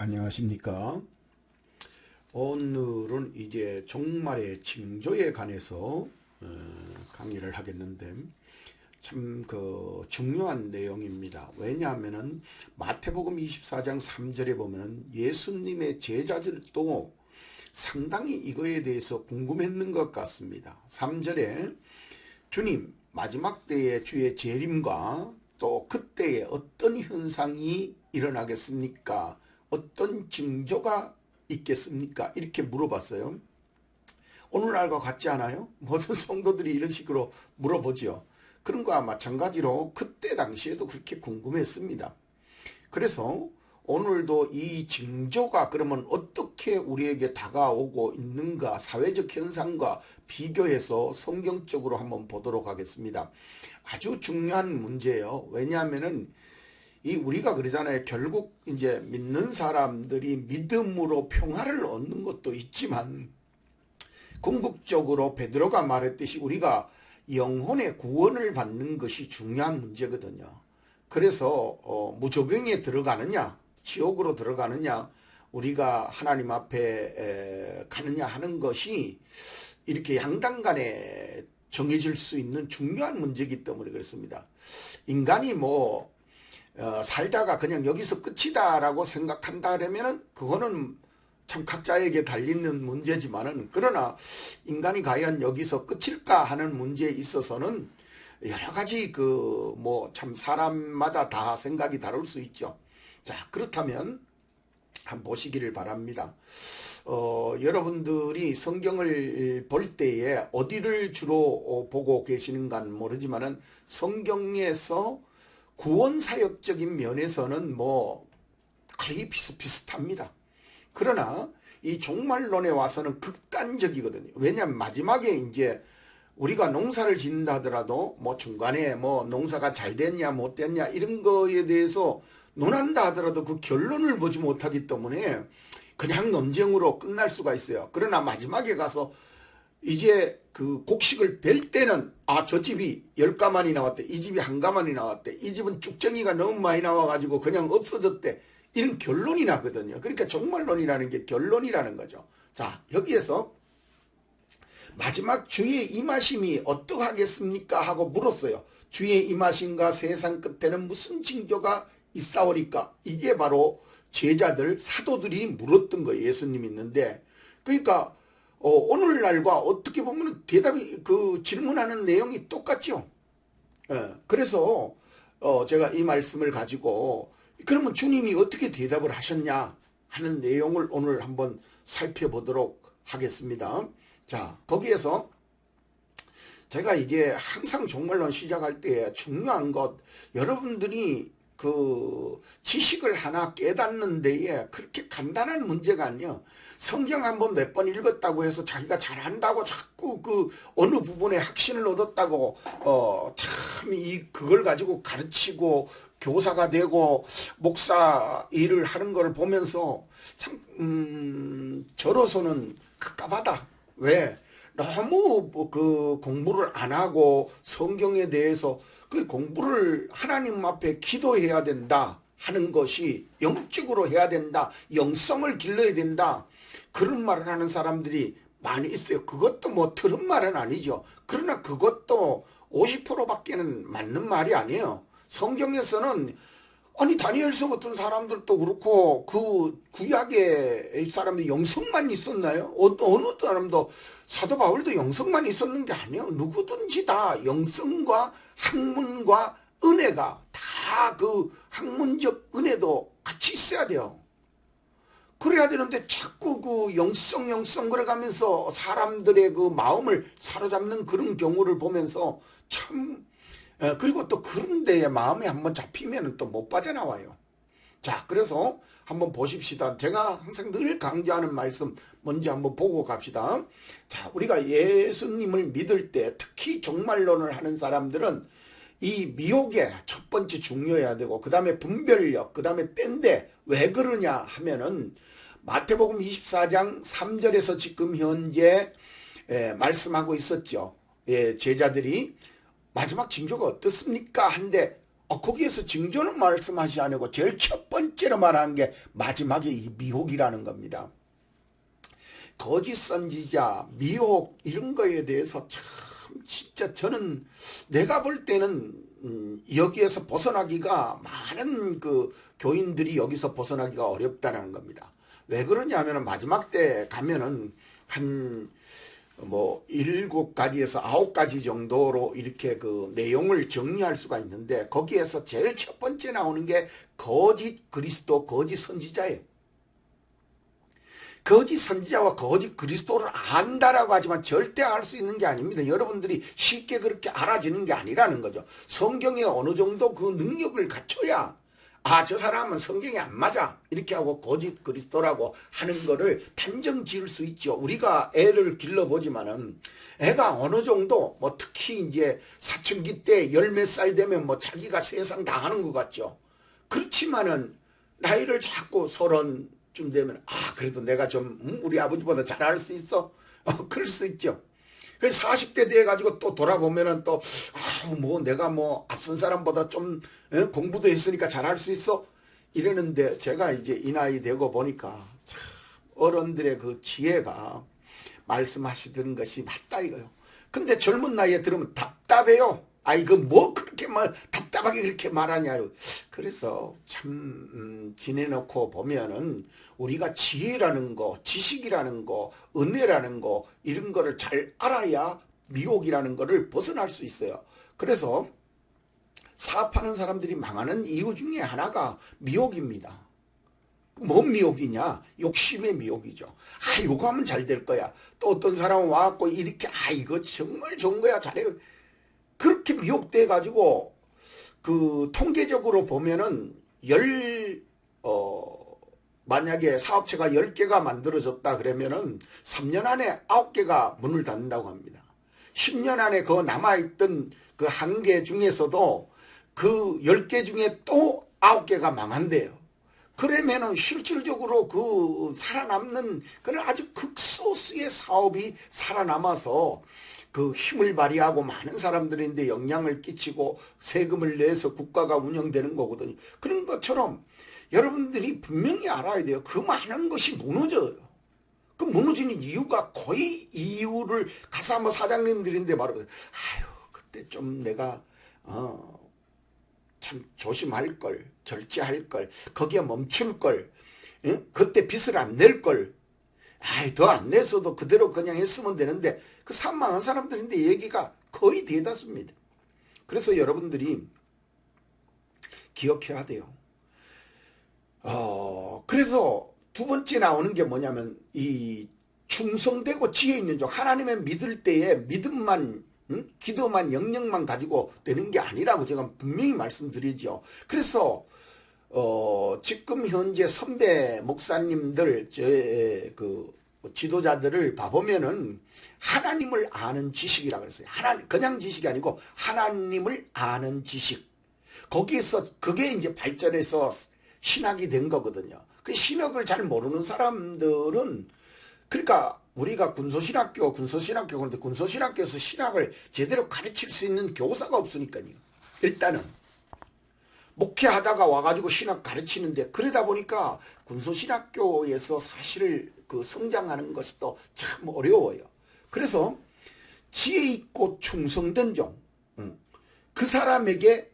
안녕하십니까. 오늘은 이제 종말의 징조에 관해서 어, 강의를 하겠는데 참 그 중요한 내용입니다. 왜냐하면은 마태복음 24장 3절에 보면은 예수님의 제자들도 상당히 이거에 대해서 궁금했는 것 같습니다. 3절에 주님 마지막 때의 주의 재림과 또 그때에 어떤 현상이 일어나겠습니까? 어떤 징조가 있겠습니까? 이렇게 물어봤어요. 오늘날과 같지 않아요? 모든 성도들이 이런 식으로 물어보죠. 그런 거와 마찬가지로 그때 당시에도 그렇게 궁금했습니다. 그래서 오늘도 이 징조가 그러면 어떻게 우리에게 다가오고 있는가 사회적 현상과 비교해서 성경적으로 한번 보도록 하겠습니다. 아주 중요한 문제예요. 왜냐하면은 이 우리가 그러잖아요. 결국 이제 믿는 사람들이 믿음으로 평화를 얻는 것도 있지만 궁극적으로 베드로가 말했듯이 우리가 영혼의 구원을 받는 것이 중요한 문제거든요. 그래서 어, 무조경에 들어가느냐, 지옥으로 들어가느냐, 우리가 하나님 앞에 에, 가느냐 하는 것이 이렇게 양당 간에 정해질 수 있는 중요한 문제이기 때문에 그렇습니다. 인간이 뭐 어, 살다가 그냥 여기서 끝이다라고 생각한다 그러면은 그거는 참 각자에게 달리는 문제지만은 그러나 인간이 과연 여기서 끝일까 하는 문제에 있어서는 여러 가지 그 뭐 참 사람마다 다 생각이 다를 수 있죠. 자 그렇다면 한번 보시기를 바랍니다. 어, 여러분들이 성경을 볼 때에 어디를 주로 보고 계시는가는 모르지만은 성경에서 구원 사역적인 면에서는 뭐 거의 비슷비슷합니다. 그러나 이 종말론에 와서는 극단적이거든요. 왜냐하면 마지막에 이제 우리가 농사를 짓는다 하더라도 뭐 중간에 뭐 농사가 잘 됐냐 못 됐냐 이런 거에 대해서 논한다 하더라도 그 결론을 보지 못하기 때문에 그냥 논쟁으로 끝날 수가 있어요. 그러나 마지막에 가서 이제 그 곡식을 벨 때는 아 저 집이 열 가만이 나왔대 이 집이 한 가만이 나왔대 이 집은 쭉정이가 너무 많이 나와가지고 그냥 없어졌대 이런 결론이 나거든요. 그러니까 종말론이라는 게 결론이라는 거죠. 자 여기에서 마지막 주의 임하심이 어떠하겠습니까? 하고 물었어요. 주의 임하심과 세상 끝에는 무슨 징조가 있사오리까? 이게 바로 제자들 사도들이 물었던 거예요. 예수님 있는데. 그러니까 어, 오늘날과 어떻게 보면 대답이 그 질문하는 내용이 똑같죠. 예, 그래서 어, 제가 이 말씀을 가지고 그러면 주님이 어떻게 대답을 하셨냐 하는 내용을 오늘 한번 살펴보도록 하겠습니다. 자 거기에서 제가 이제 항상 종말론 시작할 때 중요한 것 여러분들이 그 지식을 하나 깨닫는 데에 그렇게 간단한 문제가 아니에요. 성경 한 번 몇 번 읽었다고 해서 자기가 잘한다고 자꾸 그 어느 부분에 확신을 얻었다고 어 참 이 그걸 가지고 가르치고 교사가 되고 목사 일을 하는 걸 보면서 참 음, 저로서는 갑갑하다. 왜? 너무 그 공부를 안 하고 성경에 대해서 그 공부를 하나님 앞에 기도해야 된다 하는 것이 영적으로 해야 된다. 영성을 길러야 된다. 그런 말을 하는 사람들이 많이 있어요. 그것도 뭐 들은 말은 아니죠. 그러나 그것도 50%밖에는 맞는 말이 아니에요. 성경에서는 아니 다니엘서 같은 사람들도 그렇고 그 구약의 사람들 영성만 있었나요? 어, 어느 사람도 사도 바울도 영성만 있었는 게 아니에요. 누구든지 다 영성과 학문과 은혜가 다 그 학문적 은혜도 같이 있어야 돼요. 그래야 되는데 자꾸 그 영성 영성 그래가면서 사람들의 그 마음을 사로잡는 그런 경우를 보면서 참 그리고 또 그런 데에 마음이 한번 잡히면 또 못 빠져나와요. 자 그래서 한번 보십시다. 제가 항상 늘 강조하는 말씀 먼저 한번 보고 갑시다. 자 우리가 예수님을 믿을 때 특히 종말론을 하는 사람들은 이 미혹에 첫 번째 중요해야 되고 그 다음에 분별력 그 다음에 땐데 왜 그러냐 하면은 마태복음 24장 3절에서 지금 현재 예, 말씀하고 있었죠. 예, 제자들이 마지막 징조가 어떻습니까? 한데 어, 거기에서 징조는 말씀하지 않고 제일 첫 번째로 말하는 게 마지막에 이 미혹이라는 겁니다. 거짓 선지자, 미혹 이런 거에 대해서 참 진짜 저는 내가 볼 때는 음, 여기에서 벗어나기가 많은 그 교인들이 여기서 벗어나기가 어렵다는 겁니다. 왜 그러냐면은 마지막 때 가면은 한 뭐 일곱 가지에서 아홉 가지 정도로 이렇게 그 내용을 정리할 수가 있는데 거기에서 제일 첫 번째 나오는 게 거짓 그리스도, 거짓 선지자예요. 거짓 선지자와 거짓 그리스도를 안다라고 하지만 절대 알 수 있는 게 아닙니다. 여러분들이 쉽게 그렇게 알아지는 게 아니라는 거죠. 성경에 어느 정도 그 능력을 갖춰야 아, 저 사람은 성경에 안 맞아. 이렇게 하고 거짓 그리스도라고 하는 거를 단정 지을 수 있죠. 우리가 애를 길러보지만은 애가 어느 정도 뭐 특히 이제 사춘기 때 열 몇 살 되면 뭐 자기가 세상 다 하는 것 같죠. 그렇지만은 나이를 자꾸 서른 쯤 되면 아 그래도 내가 좀 음, 우리 아버지보다 잘할 수 있어? 어, 그럴 수 있죠. 그래서 40대 돼 가지고 또 돌아보면은 또뭐 아, 내가 뭐 앞선 사람보다 좀 에? 어, 공부도 했으니까 잘할 수 있어? 이러는데 제가 이제 이 나이 되고 보니까 참 어른들의 그 지혜가 말씀하시던 것이 맞다 이거요. 근데 젊은 나이에 들으면 답답해요 아이 그뭐 그렇게 말 답답하게 그렇게 말하냐 그래서 참 음, 지내놓고 보면은 우리가 지혜라는 거 지식이라는 거 은혜라는 거 이런 거를 잘 알아야 미혹이라는 거를 벗어날 수 있어요 그래서 사업하는 사람들이 망하는 이유 중에 하나가 미혹입니다 뭔 미혹이냐? 욕심의 미혹이죠. 아, 이거 하면 잘 될 거야. 또 어떤 사람은 와갖고 이렇게, 아, 이거 정말 좋은 거야. 잘해. 그렇게 미혹돼 가지고 그 통계적으로 보면은 열 어 만약에 사업체가 10개가 만들어졌다 그러면은 3년 안에 9개가 문을 닫는다고 합니다. 10년 안에 그 남아있던 그 한 개 중에서도 그 10개 중에 또 9개가 망한대요. 그러면은 실질적으로 그 살아남는 그런 아주 극소수의 사업이 살아남아서 그 힘을 발휘하고 많은 사람들인데 영향을 끼치고 세금을 내서 국가가 운영되는 거거든요. 그런 것처럼 여러분들이 분명히 알아야 돼요. 그 많은 것이 무너져요. 그 무너지는 이유가 거의 이유를 가서 한번 사장님들인데 말하 아유 그때 좀 내가 어, 참 조심할 걸 절제할 걸 거기에 멈출 걸 응? 그때 빚을 안 낼 걸 아이 더 안 내서도 그대로 그냥 했으면 되는데 그 산망한 사람들인데 얘기가 거의 대다수입니다. 그래서 여러분들이 기억해야 돼요. 어, 그래서 두 번째 나오는 게 뭐냐면 이 충성되고 지혜 있는 종 하나님의 믿을 때에 믿음만 응? 기도만 영역만 가지고 되는 게 아니라고 제가 분명히 말씀드리죠. 그래서 어, 지금 현재 선배 목사님들 저그 뭐 지도자들을 봐보면은 하나님을 아는 지식이라 그랬어요. 하나님 그냥 지식이 아니고 하나님을 아는 지식. 거기에서 그게 이제 발전해서 신학이 된 거거든요. 그 신학을 잘 모르는 사람들은 그러니까 우리가 군소신학교 군소신학교 그런데 군소신학교에서 신학을 제대로 가르칠 수 있는 교사가 없으니까요. 일단은 목회하다가 와가지고 신학 가르치는데 그러다 보니까 군소신학교에서 사실 그 성장하는 또참 어려워요. 그래서 지혜 있고 충성된 종, 그 사람에게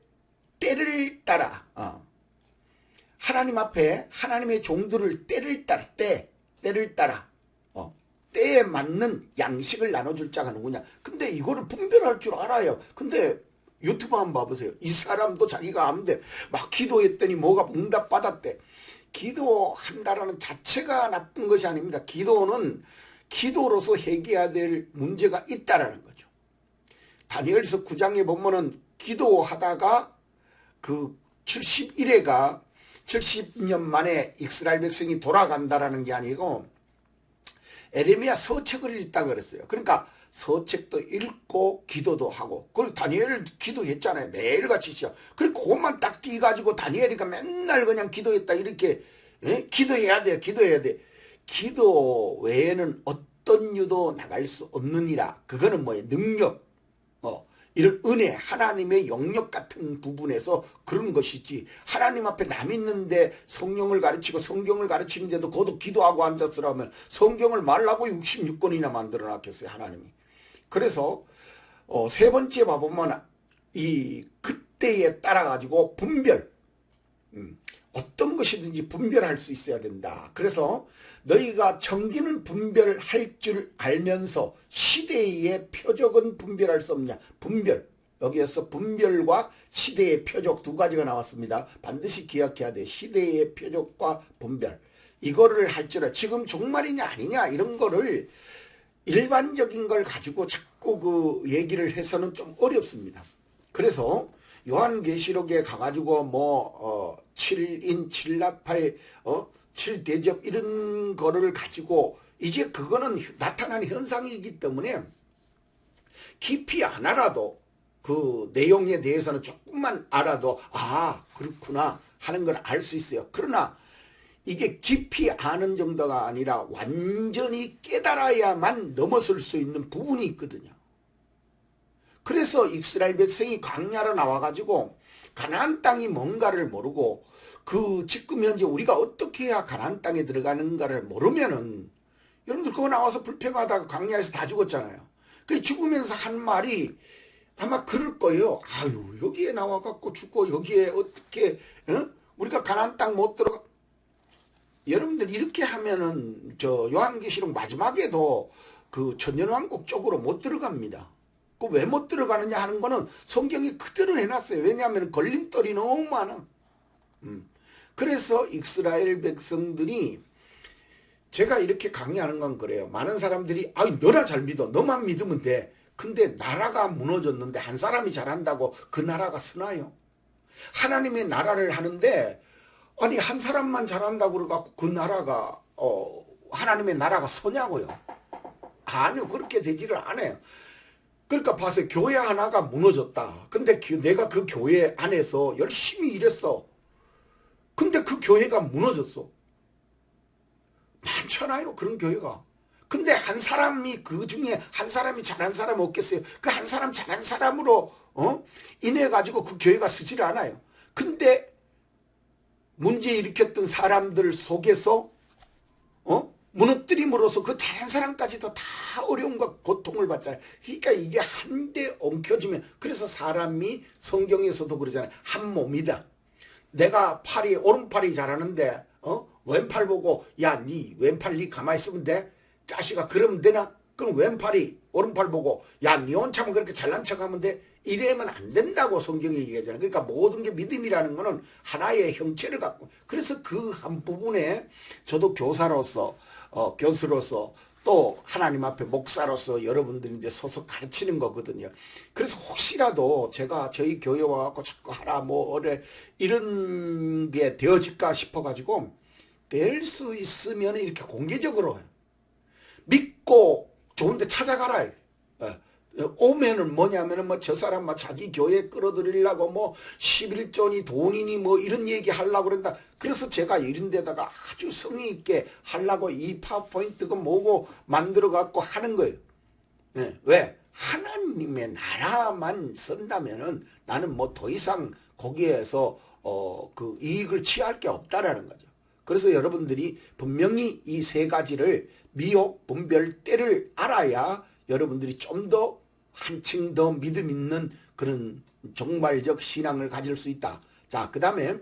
때를 따라 어. 하나님 앞에 하나님의 종들을 때를 따라 때 때를 따라 어. 때에 맞는 양식을 나눠줄 자가 누구냐. 근데 이거를 분별할 줄 알아요. 근데 유튜브 한번 봐보세요. 이 사람도 자기가 안돼. 막 기도했더니 뭐가 응답받았대. 기도한다라는 자체가 나쁜 것이 아닙니다. 기도는 기도로서 해결해야 될 문제가 있다라는 거죠. 다니엘서 9장에 보면은 기도하다가 그 71회가 70년 만에 이스라엘 백성이 돌아간다라는 게 아니고 에레미야 서책을 읽다 그랬어요. 그러니까 서책도 읽고 기도도 하고 그리고 다니엘 기도했잖아요. 매일같이 시작. 그리고 그것만 딱 띄가지고 다니엘이가 맨날 그냥 기도했다 이렇게 예? 기도해야 돼 기도해야 돼 기도 외에는 어떤 유도 나갈 수 없느니라 그거는 뭐예요 능력 어 이런 은혜, 하나님의 영역 같은 부분에서 그런 것이지. 하나님 앞에 남 있는데 성령을 가르치고 성경을 가르치는데도 거도 기도하고 앉았으라면 성경을 말라고 66권이나 만들어 놨겠어요, 하나님이. 그래서 어, 세 번째 봐보면 이 그때에 따라 가지고 분별 음, 어떤 것이든지 분별할 수 있어야 된다. 그래서 너희가 청기는 분별할 줄 알면서 시대의 표적은 분별할 수 없냐. 분별. 여기에서 분별과 시대의 표적 두 가지가 나왔습니다. 반드시 기억해야 돼. 시대의 표적과 분별. 이거를 할 줄 알. 지금 종말이냐 아니냐 이런 거를 일반적인 걸 가지고 자꾸 그 얘기를 해서는 좀 어렵습니다. 그래서 요한계시록에 가가지고 뭐 어, 7인 7나팔 어 7대접 이런 거를 가지고 이제 그거는 나타나는 현상이기 때문에 깊이 안 알아도 그 내용에 대해서는 조금만 알아도 아 그렇구나 하는 걸 알 수 있어요. 그러나 이게 깊이 아는 정도가 아니라 완전히 깨달아야만 넘어설 수 있는 부분이 있거든요. 그래서 이스라엘 백성이 광야로 나와가지고 가나안 땅이 뭔가를 모르고 그 지금 현재 우리가 어떻게 해야 가나안 땅에 들어가는가를 모르면은 여러분들 그거 나와서 불평하다가 광야에서 다 죽었잖아요. 그 죽으면서 한 말이 아마 그럴 거예요. 아유 여기에 나와갖고 죽고 여기에 어떻게 어? 우리가 가나안 땅 못 들어가 여러분들 이렇게 하면은 저 요한계시록 마지막에도 그 천년왕국 쪽으로 못 들어갑니다. 그 왜 못 들어가느냐 하는 거는 성경이 그대로 해놨어요. 왜냐하면 걸림돌이 너무 많아. 음. 그래서 이스라엘 백성들이 제가 이렇게 강의하는 건 그래요. 많은 사람들이 아 너나 잘 믿어. 너만 믿으면 돼. 근데 나라가 무너졌는데 한 사람이 잘한다고 그 나라가 쓰나요? 하나님의 나라를 하는데 아니 한 사람만 잘한다고 그래갖고 그 나라가 어 하나님의 나라가 서냐고요. 아니요 그렇게 되지를 않아요. 그러니까 봐서 교회 하나가 무너졌다. 근데 내가 그 교회 안에서 열심히 일했어. 근데 그 교회가 무너졌어. 많잖아요. 그런 교회가. 근데 한 사람이 그 중에 한 사람이 잘한 사람 없겠어요. 그 한 사람 잘한 사람으로 어? 인해 가지고 그 교회가 쓰질 않아요. 근데 문제 일으켰던 사람들 속에서 어? 무너뜨림으로써 그 잘한 사람까지도 다 어려움과 고통을 받잖아요. 그러니까 이게 한데 엉켜지면 그래서 사람이 성경에서도 그러잖아요. 한 몸이다. 내가 팔이 오른팔이 잘하는데 어? 왼팔 보고 야니 왼팔 니 가만히 있으면 돼? 자식아 그러면 되나? 그럼 왼팔이 오른팔 보고 야니 혼자만 그렇게 잘난 척하면 돼? 이래면 안 된다고 성경이 얘기하잖아요. 그러니까 모든 게 믿음이라는 거는 하나의 형체를 갖고 그래서 그 한 부분에 저도 교사로서 어, 교수로서 또 하나님 앞에 목사로서 여러분들이 이제 서서 가르치는 거거든요. 그래서 혹시라도 제가 저희 교회 와갖고 자꾸 하라 뭐 어래 이런 게 되어질까 싶어가지고 될 수 있으면 이렇게 공개적으로 믿고 좋은데 찾아가라. 예. 오면은 뭐냐면은 뭐 저 사람 막 자기 교회 끌어들이려고 뭐 11조니 돈이니 뭐 이런 얘기 하려고 그런다. 그래서 제가 이런 데다가 아주 성의 있게 하려고 이 파워포인트가 뭐고 만들어 갖고 하는 거예요. 네. 왜? 하나님의 나라만 쓴다면은 나는 뭐 더 이상 거기에서 어 그 이익을 취할 게 없다라는 거죠. 그래서 여러분들이 분명히 이 세 가지를 미혹 분별 때를 알아야 여러분들이 좀 더 한층 더 믿음 있는 그런 종말적 신앙을 가질 수 있다. 자, 그 다음에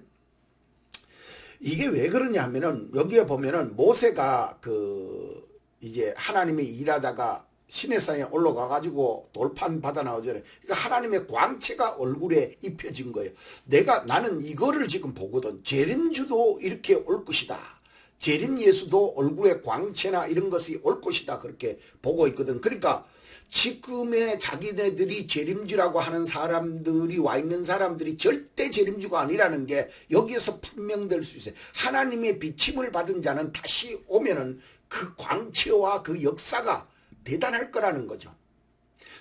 이게 왜 그러냐면은 여기에 보면은 모세가 그 이제 하나님이 일하다가 시내산에 올라가 가지고 돌판 받아 나오잖아요. 그러니까 하나님의 광채가 얼굴에 입혀진 거예요. 내가 나는 이거를 지금 보거든. 재림주도 이렇게 올 것이다. 재림 예수도 얼굴에 광채나 이런 것이 올 것이다. 그렇게 보고 있거든. 그러니까 지금의 자기네들이 재림주라고 하는 사람들이 와 있는 사람들이 절대 재림주가 아니라는 게 여기에서 판명될 수 있어요. 하나님의 비침을 받은 자는 다시 오면은 그 광채와 그 역사가 대단할 거라는 거죠.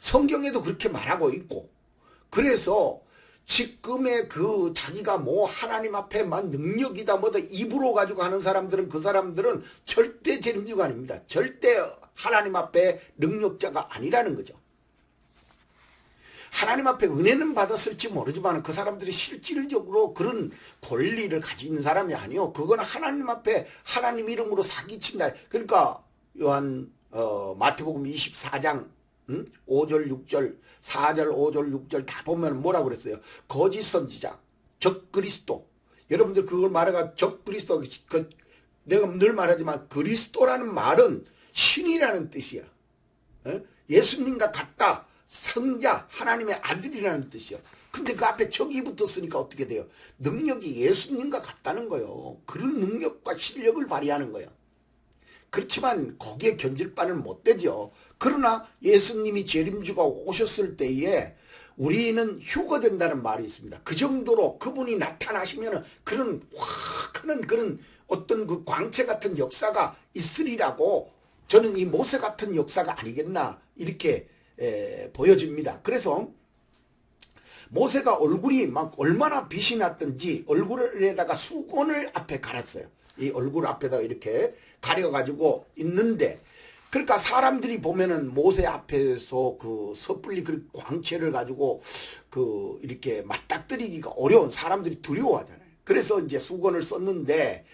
성경에도 그렇게 말하고 있고 그래서 지금의 그 자기가 뭐 하나님 앞에만 능력이다 뭐다 입으로 가지고 하는 사람들은 그 사람들은 절대 재림주가 아닙니다. 절대 하나님 앞에 능력자가 아니라는 거죠. 하나님 앞에 은혜는 받았을지 모르지만 그 사람들이 실질적으로 그런 권리를 있는 사람이 아니요. 그거는 하나님 앞에 하나님 이름으로 사기친다. 그러니까 요한 어, 마태복음 24장 음? 5절 6절 4절 5절 6절 다 보면 뭐라고 그랬어요. 거짓 선지자 적 그리스도 여러분들 그걸 말해가 적 그리스도 그, 내가 늘 말하지만 그리스도라는 말은 신이라는 뜻이야. 어? 예수님과 같다. 성자 하나님의 아들이라는 뜻이요. 근데 그 앞에 적이 붙었으니까 어떻게 돼요? 능력이 예수님과 같다는 거요. 그런 능력과 실력을 발휘하는 거예요. 그렇지만 거기에 견질 바는 못 되죠. 그러나 예수님이 재림주가 오셨을 때에 우리는 휴거 된다는 말이 있습니다. 그 정도로 그분이 나타나시면 그런 확 하는 그런 어떤 그 광채 같은 역사가 있으리라고 저는 이 모세 같은 역사가 아니겠나 이렇게 에, 보여집니다. 그래서 모세가 얼굴이 막 얼마나 빛이 났던지 얼굴에다가 수건을 앞에 갈았어요. 이 얼굴 앞에다가 이렇게 가려가지고 있는데 그러니까 사람들이 보면은 모세 앞에서 그 섣불리 그 광채를 가지고 그 이렇게 맞닥뜨리기가 어려운 사람들이 두려워하잖아요. 그래서 이제 수건을 썼는데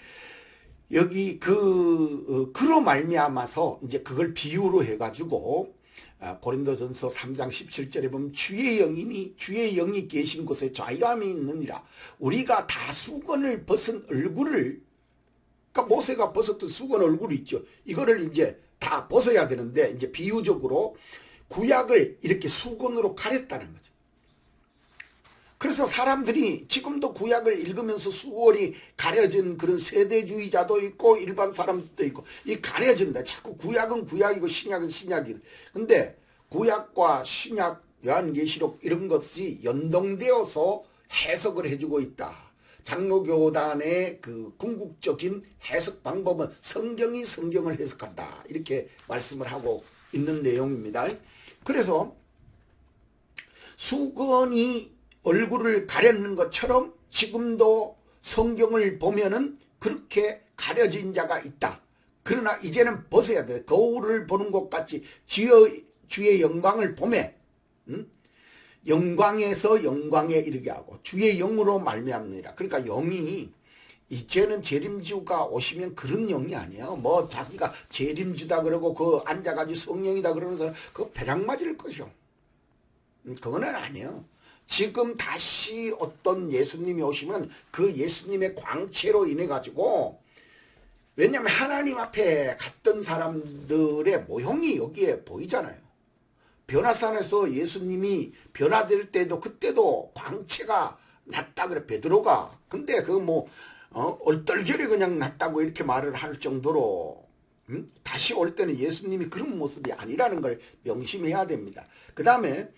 여기 그 어, 그로 말미암아서 이제 그걸 비유로 해가지고 아, 고린도전서 3장 17절에 보면 주의 영이니 주의 영이 계신 곳에 좌유함이 있느니라. 우리가 다 수건을 벗은 얼굴을 그러니까 모세가 벗었던 수건 얼굴이 있죠. 이거를 이제 다 벗어야 되는데 이제 비유적으로 구약을 이렇게 수건으로 가렸다는 거죠 그래서 사람들이 지금도 구약을 읽으면서 수월이 가려진 그런 세대주의자도 있고 일반 사람도 있고 이 가려진다. 자꾸 구약은 구약이고 신약은 신약이다. 근데 구약과 신약 요한계시록 이런 것이 연동되어서 해석을 해주고 있다. 장로교단의 그 궁극적인 해석 방법은 성경이 성경을 해석한다. 이렇게 말씀을 하고 있는 내용입니다. 그래서 수건이 얼굴을 가렸는 것처럼 지금도 성경을 보면은 그렇게 가려진 자가 있다. 그러나 이제는 벗어야 돼. 거울을 보는 것 같이 주의, 주의 영광을 보매 음? 영광에서 영광에 이르게 하고 주의 영으로 말미암느니라. 그러니까 영이 이제는 재림주가 오시면 그런 영이 아니에요. 뭐 자기가 재림주다 그러고 그 앉아가지고 성령이다 사람 그거 배락 맞을 것이요. 음, 그거는 아니에요. 지금 다시 어떤 예수님이 오시면 그 예수님의 광채로 인해 가지고 왜냐하면 하나님 앞에 갔던 사람들의 모형이 여기에 보이잖아요. 변화산에서 예수님이 변화될 때도 그때도 광채가 났다 그래 베드로가 근데 그뭐 어, 얼떨결에 그냥 났다고 이렇게 말을 할 정도로 음? 다시 올 때는 예수님이 그런 모습이 아니라는 걸 명심해야 됩니다. 그 다음에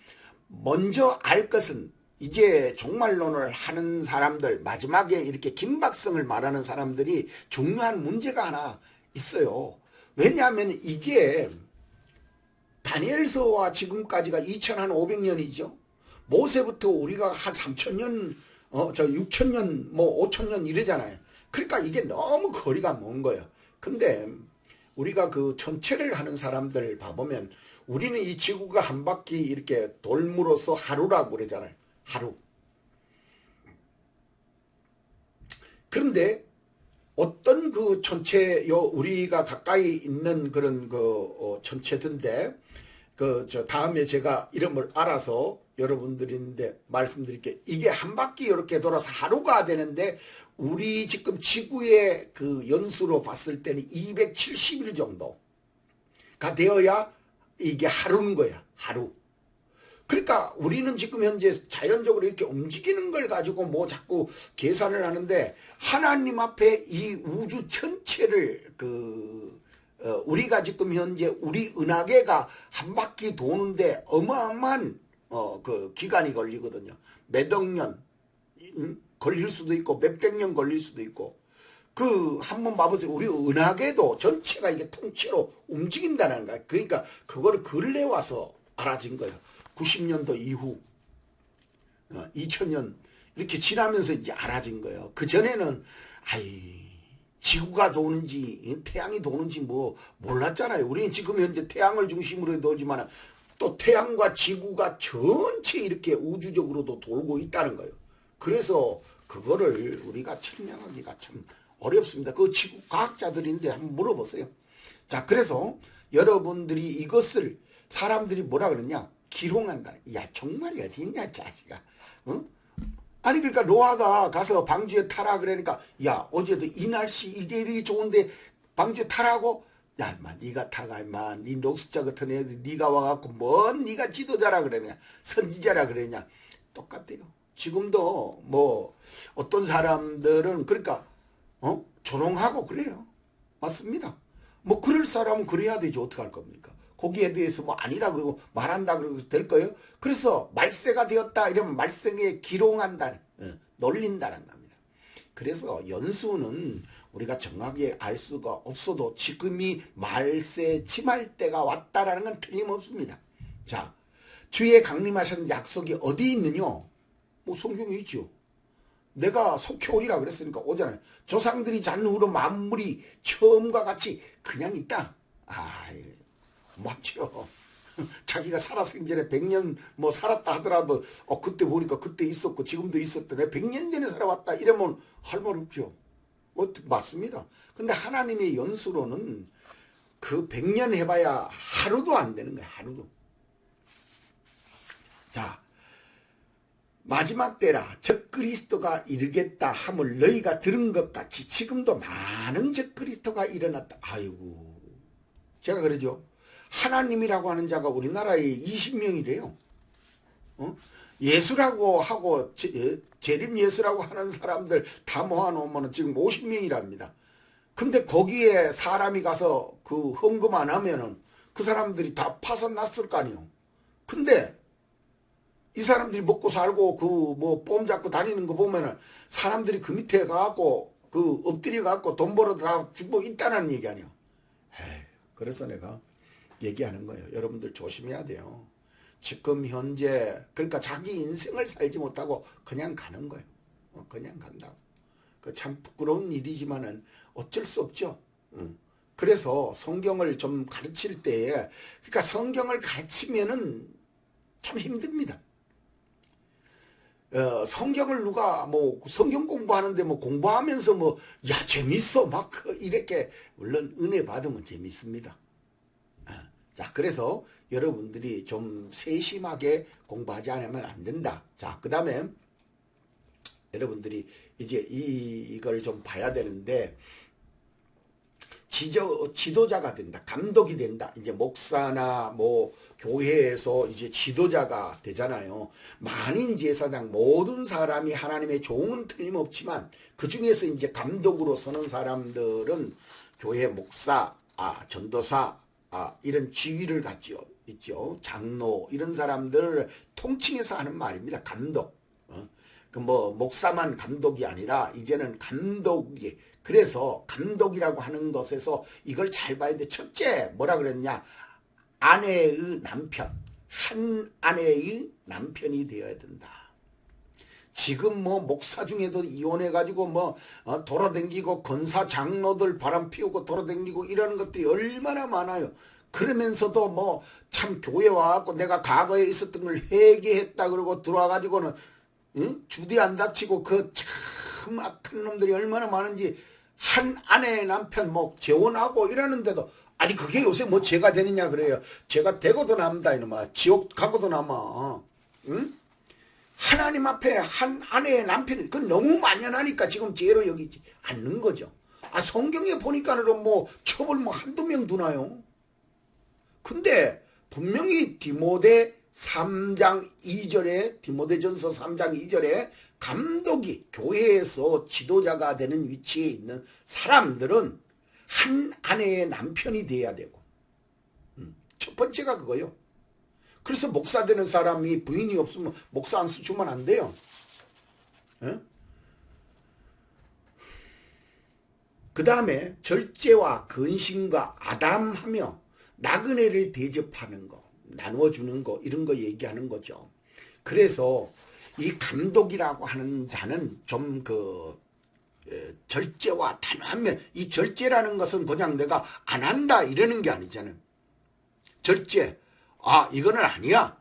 먼저 알 것은 이제 종말론을 하는 사람들 마지막에 이렇게 김박성을 말하는 사람들이 중요한 문제가 하나 있어요. 왜냐하면 이게 다니엘서와 지금까지가 2500년이죠. 모세부터 우리가 한 3000년, 어, 저 6000년, 뭐 5000년 이러잖아요. 그러니까 이게 너무 거리가 먼 거예요. 근데 우리가 그 전체를 하는 사람들 봐보면 우리는 이 지구가 한 바퀴 이렇게 돌므로써 하루라고 그러잖아요. 하루. 그런데 어떤 그 천체요 우리가 가까이 있는 그런 그 어, 천체든데 그 저 다음에 제가 이름을 알아서 여러분들인데 말씀드릴게 이게 한 바퀴 이렇게 돌아서 하루가 되는데 우리 지금 지구의 그 연수로 봤을 때는 270일 정도가 되어야 이게 하루인 거야. 하루. 그러니까 우리는 지금 현재 자연적으로 이렇게 움직이는 걸 가지고 뭐 자꾸 계산을 하는데 하나님 앞에 이 우주 전체를 그 어, 우리가 지금 현재 우리 은하계가 한 바퀴 도는데 어마어마한 어, 그 기간이 걸리거든요. 몇 억 년 음, 걸릴 수도 있고 몇백 년 걸릴 수도 있고 그 한번 봐보세요. 우리 은하계도 전체가 이게 통째로 움직인다는 거야. 그러니까 그거를 근래 와서 알아진 거예요. 90년도 이후 2000년 어, 이렇게 지나면서 이제 알아진 거예요. 그 전에는 아이 지구가 도는지 태양이 도는지 뭐 몰랐잖아요. 우리는 지금 현재 태양을 중심으로 돌지만 또 태양과 지구가 전체 이렇게 우주적으로도 돌고 있다는 거예요. 그래서 그거를 우리가 측량하기가 참 어렵습니다. 그 지구 과학자들인데 한번 물어보세요. 자, 그래서 여러분들이 이것을 사람들이 뭐라 그러냐? 기롱한다. 야, 정말 어디 있냐, 자식아. 어? 아니 그러니까 노아가 가서 방주에 타라 그러니까 야 어제도 이 날씨 이게 이리 좋은데 방주에 타라고 야 인마 네가 타가 인마 네 녹수자 같은 애들 네가 와갖고 뭔 네가 지도자라 그러냐 선지자라 그러냐 똑같대요 지금도 뭐 어떤 사람들은 그러니까 어 조롱하고 그래요 맞습니다 뭐 그럴 사람은 그래야 되죠 어떡할 겁니까 거기에 대해서 뭐 아니라 그러고 말한다 그러고 될 거예요. 그래서 말세가 되었다 이러면 말세에 기롱한다, 어, 놀린다는 겁니다. 그래서 연수는 우리가 정확하게 알 수가 없어도 지금이 말세 침할 때가 왔다라는 건 틀림없습니다. 자, 주에 강림하신 약속이 어디 있느냐? 뭐 성경에 있죠. 내가 속히 오리라 그랬으니까 오잖아요. 조상들이 잔 후로 만물이 처음과 같이 그냥 있다. 아, 맞죠. 자기가 살아 생전에 100년 뭐 살았다 하더라도 어 그때 보니까 그때 있었고 지금도 있었더네 100년 전에 살아왔다 이러면 할 말 없죠. 뭐 맞습니다. 근데 하나님의 연수로는 그 100년 해봐야 하루도 안 되는 거야 하루도. 자 마지막 때라 적그리스도가 이르겠다 함을 너희가 들은 것 같이 지금도 많은 적그리스도가 일어났다. 아이고 제가 그러죠. 하나님이라고 하는 자가 우리나라에 20명이래요. 어? 예수라고 하고 제, 재림 예수라고 하는 사람들 다 모아놓으면 지금 50명이랍니다. 근데 거기에 사람이 가서 그 헌금 안 하면은 그 사람들이 다 파산났을 거 아니요. 근데 이 사람들이 먹고 살고 그 뭐 뽐 잡고 다니는 거 보면은 사람들이 그 밑에 가갖고 그 엎드려 갖고 돈 벌어 다 주고 있다는 얘기 아니요. 그래서 내가 얘기하는 거예요. 여러분들 조심해야 돼요. 지금 현재 그러니까 자기 인생을 살지 못하고 그냥 가는 거예요. 어, 그냥 간다고. 그참 부끄러운 일이지만은 어쩔 수 없죠. 그래서 성경을 좀 가르칠 때에 그러니까 성경을 가르치면은 참 힘듭니다. 어, 성경을 누가 뭐 성경 공부하는데 뭐 공부하면서 뭐 야 재밌어 막그 이렇게 물론 은혜 받으면 재밌습니다. 자, 그래서 여러분들이 좀 세심하게 공부하지 않으면 안 된다. 자, 그 다음에 여러분들이 이제 이, 이걸 좀 봐야 되는데, 지저, 지도자가 된다. 감독이 된다. 이제 목사나 뭐 교회에서 이제 지도자가 되잖아요. 만인 제사장 모든 사람이 하나님의 종은 틀림없지만 그 중에서 이제 감독으로 서는 사람들은 교회 목사, 아, 전도사, 아, 이런 지위를 갖죠. 있죠. 장로 이런 사람들을 통칭해서 하는 말입니다. 감독. 어? 그뭐 목사만 감독이 아니라 이제는 감독이 그래서 감독이라고 하는 것에서 이걸 잘 봐야 돼. 첫째 뭐라 그랬냐? 아내의 남편. 한 아내의 남편이 되어야 된다. 지금 뭐 목사 중에도 이혼해 가지고 뭐 어, 돌아댕기고 건사 장로들 바람 피우고 돌아댕기고 이러는 것들이 얼마나 많아요. 그러면서도 뭐 참 교회 와갖고 내가 과거에 있었던 걸 회개했다 그러고 들어와 가지고는 응? 주디 안 닥치고 그 참 악한 놈들이 얼마나 많은지 한 아내 남편 뭐 재혼하고 이러는데도 아니 그게 요새 뭐 죄가 되느냐 그래요. 죄가 되고도 남다 이놈아 지옥 가고도 남아. 응? 하나님 앞에 한 아내의 남편이 그 너무 만연하니까 지금 죄로 여기지 않는 거죠. 아 성경에 보니까는 뭐 처벌 뭐 한두 명 두나요? 근데 분명히 디모데 3장 2절에 디모데전서 3장 2절에 감독이 교회에서 지도자가 되는 위치에 있는 사람들은 한 아내의 남편이 돼야 되고 음, 첫 번째가 그거요. 그래서 목사 되는 사람이 부인이 없으면 목사 안수 주면 안 돼요. 그 다음에 절제와 근심과 아담하며 나그네를 대접하는 거, 나누어주는 거, 이런 거 얘기하는 거죠. 그래서 이 감독이라고 하는 자는 좀 그 절제와 단호하면 이 절제라는 것은 그냥 내가 안 한다 이러는 게 아니잖아요. 절제 아 이거는 아니야.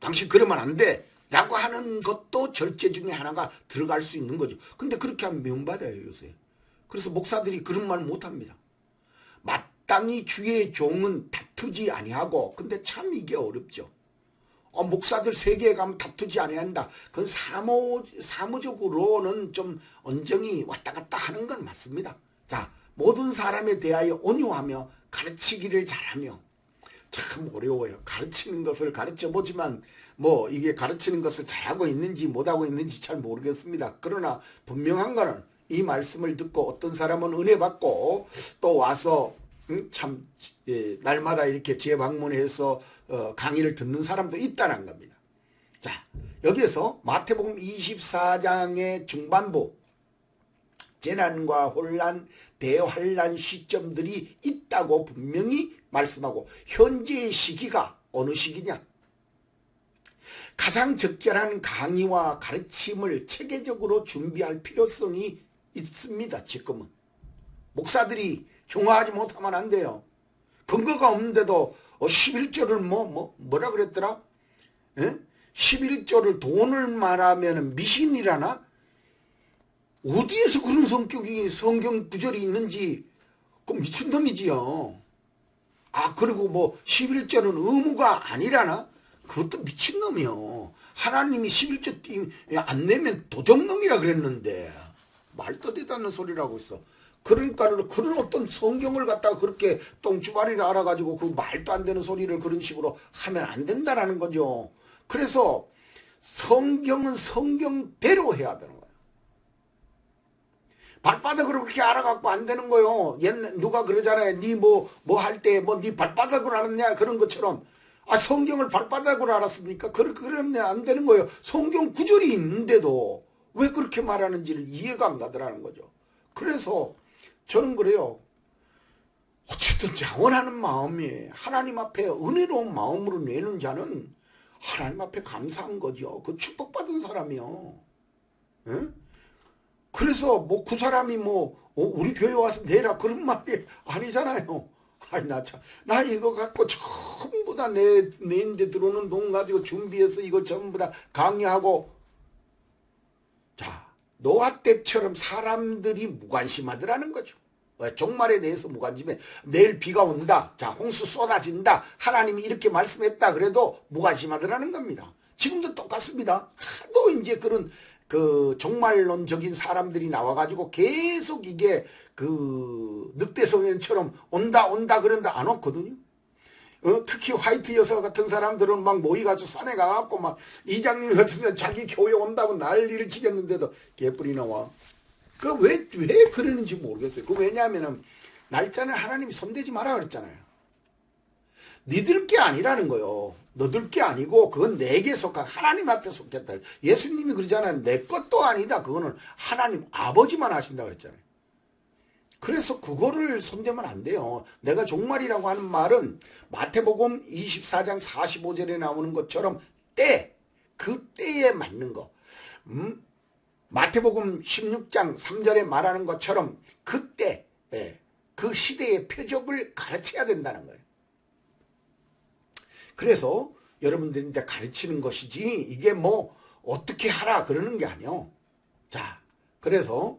당신 그러면 안 돼. 라고 하는 것도 절제 중에 하나가 들어갈 수 있는 거죠. 근데 그렇게 하면 미움받아요 요새. 그래서 목사들이 그런 말 못합니다. 마땅히 주의 종은 다투지 아니하고 근데 참 이게 어렵죠. 어, 목사들 세계에 가면 다투지 아니한다. 그건 사모, 사무적으로는 좀 언정이 왔다 갔다 하는 건 맞습니다. 자, 모든 사람에 대하여 온유하며 가르치기를 잘하며 참 어려워요. 가르치는 것을 가르쳐 보지만 뭐 이게 가르치는 것을 잘하고 있는지 못하고 있는지 잘 모르겠습니다. 그러나 분명한 거는 이 말씀을 듣고 어떤 사람은 은혜 받고 또 와서 음, 참 예, 날마다 이렇게 재방문해서 어, 강의를 듣는 사람도 있다는 겁니다. 자 여기에서 마태복음 24장의 중반부 재난과 혼란, 대환란 시점들이 있다고 분명히 말씀하고 현재의 시기가 어느 시기냐? 가장 적절한 강의와 가르침을 체계적으로 준비할 필요성이 있습니다. 지금은 목사들이 흉화하지 못하면 안 돼요. 근거가 없는데도 11조를 뭐, 뭐 뭐라 그랬더라? 에? 11조를 돈을 말하면 미신이라나? 어디에서 그런 성격이 성경 구절이 있는지 그 미친놈이지요. 아 그리고 뭐 11조는 의무가 아니라나? 그것도 미친놈이요. 하나님이 11조 안 내면 도적놈이라 그랬는데 말도 되도 않는 소리라고 있어. 그러니까 그런 어떤 성경을 갖다가 그렇게 똥주바리를 알아가지고 그 말도 안 되는 소리를 그런 식으로 하면 안 된다라는 거죠. 그래서 성경은 성경대로 해야 되는 거예요. 발바닥으로 그렇게 알아갖고 안 되는 거예요. 옛날 누가 그러잖아요. 니뭐뭐 할 때뭐니 발바닥으로 알았냐 그런 것처럼 아 성경을 발바닥으로 알았습니까? 그러 그러면 안 되는 거예요. 성경 구절이 있는데도 왜 그렇게 말하는지를 이해가 안 가더라는 거죠. 그래서 저는 그래요. 어쨌든 자원하는 마음이 하나님 앞에 은혜로운 마음으로 내는 자는 하나님 앞에 감사한 거죠. 그 축복받은 사람이요. 응? 그래서 뭐 그 사람이 뭐 어, 우리 교회 와서 내라 그런 말이 아니잖아요. 아이 나참 나 이거 갖고 전부 다 내 내인데 들어오는 돈 가지고 준비해서 이거 전부 다 강의하고 자 노아 때처럼 사람들이 무관심하더라는 거죠. 종말에 대해서 무관심해. 내일 비가 온다. 자, 홍수 쏟아진다. 하나님이 이렇게 말씀했다. 그래도 무관심하더라는 겁니다. 지금도 똑같습니다. 하도 이제 그런 그 종말론적인 사람들이 나와가지고 계속 이게 그 늑대 소년처럼 온다 온다 그런다 안 왔거든요. 어? 특히 화이트 여사 같은 사람들은 막 모이가지고 산에 가갖고 막 이장님 같은 자기 교회 온다고 난리를 치겠는데도 개뿔이 나와. 그 왜, 왜 그러는지 모르겠어요. 그 왜냐하면은 날짜는 하나님이 손대지 마라 그랬잖아요. 니들 게 아니라는 거요. 너들 게 아니고 그건 내게 속한 하나님 앞에 속했다. 예수님이 그러잖아요. 내 것도 아니다. 그거는 하나님 아버지만 하신다 그랬잖아요. 그래서 그거를 손대면 안 돼요. 내가 종말이라고 하는 말은 마태복음 24장 45절에 나오는 것처럼 때, 그 때에 맞는 거. 음? 마태복음 16장 3절에 말하는 것처럼 그때 예, 그 시대의 표적을 가르쳐야 된다는 거예요. 그래서 여러분들한테 가르치는 것이지 이게 뭐 어떻게 하라 그러는 게 아니요. 자, 그래서